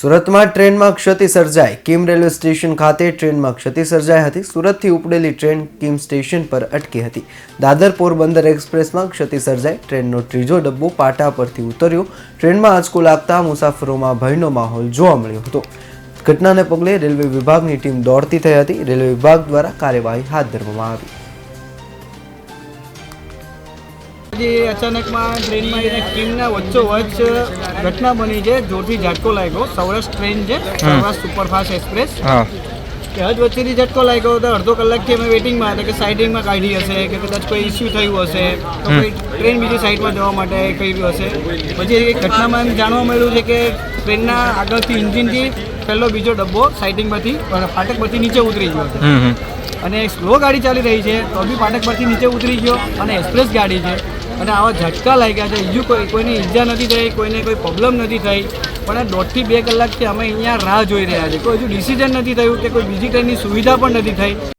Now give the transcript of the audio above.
સુરતમાં ટ્રેનમાં ક્ષતિ સર્જાઈ. કિમ રેલવે સ્ટેશન ખાતે ટ્રેનમાં ક્ષતિ સર્જાઈ હતી. સુરતથી ઉપડેલી ટ્રેન કિમ સ્ટેશન પર અટકી હતી. દાદર પોરબંદર એક્સપ્રેસમાં ક્ષતિ સર્જાઈ. ટ્રેનનો ત્રીજો ડબ્બો પાટા પરથી ઉતર્યો. ટ્રેનમાં આંચકો લાગતા મુસાફરોમાં ભયનો માહોલ જોવા મળ્યો હતો. ઘટનાને પગલે રેલવે વિભાગની ટીમ દોડતી થઈ હતી. રેલવે વિભાગ દ્વારા કાર્યવાહી હાથ ધરવામાં આવી. જે અચાનકમાં ટ્રેનમાં એને ટ્રેનનો વચ્ચો વચ્ચ ઘટના બની છે જોરથી ઝટકો લાગ્યો. સૌરાષ્ટ્ર ટ્રેન છે સૌરાષ્ટ્ર સુપરફાસ્ટ એક્સપ્રેસ. હજ વચ્ચેથી ઝટકો લાગ્યો તો અડધો કલાકથી અમે વેટિંગમાં હતા કે સાઇડિંગમાં કાઢી હશે કે કદાચ કોઈ ઇસ્યુ થયું હશે તો કોઈ ટ્રેન બીજી સાઈડમાં જવા માટે કર્યું હશે. પછી એક ઘટનામાં એમ જાણવા મળ્યું છે કે ટ્રેનના આગળથી ઇન્જિનથી પહેલો બીજો ડબ્બો સાઇડિંગમાંથી ફાટક પરથી નીચે ઉતરી ગયો અને સ્લો ગાડી ચાલી રહી છે તો બી ફાટક પરથી નીચે ઉતરી ગયો અને એક્સપ્રેસ ગાડી છે. અને આવા ઝટકા લાગ્યા છે. હજુ કોઈ, કોઈને ઈજા નથી થઈ, કોઈને કોઈ પ્રોબ્લેમ નથી થઈ. પણ આ દોઢથી બે કલાકથી અમે અહીંયા રાહ જોઈ રહ્યા છીએ. કોઈ હજુ ડિસિઝન નથી થયું કે કોઈ બીજી ટ્રેનની સુવિધા પણ નથી થઈ.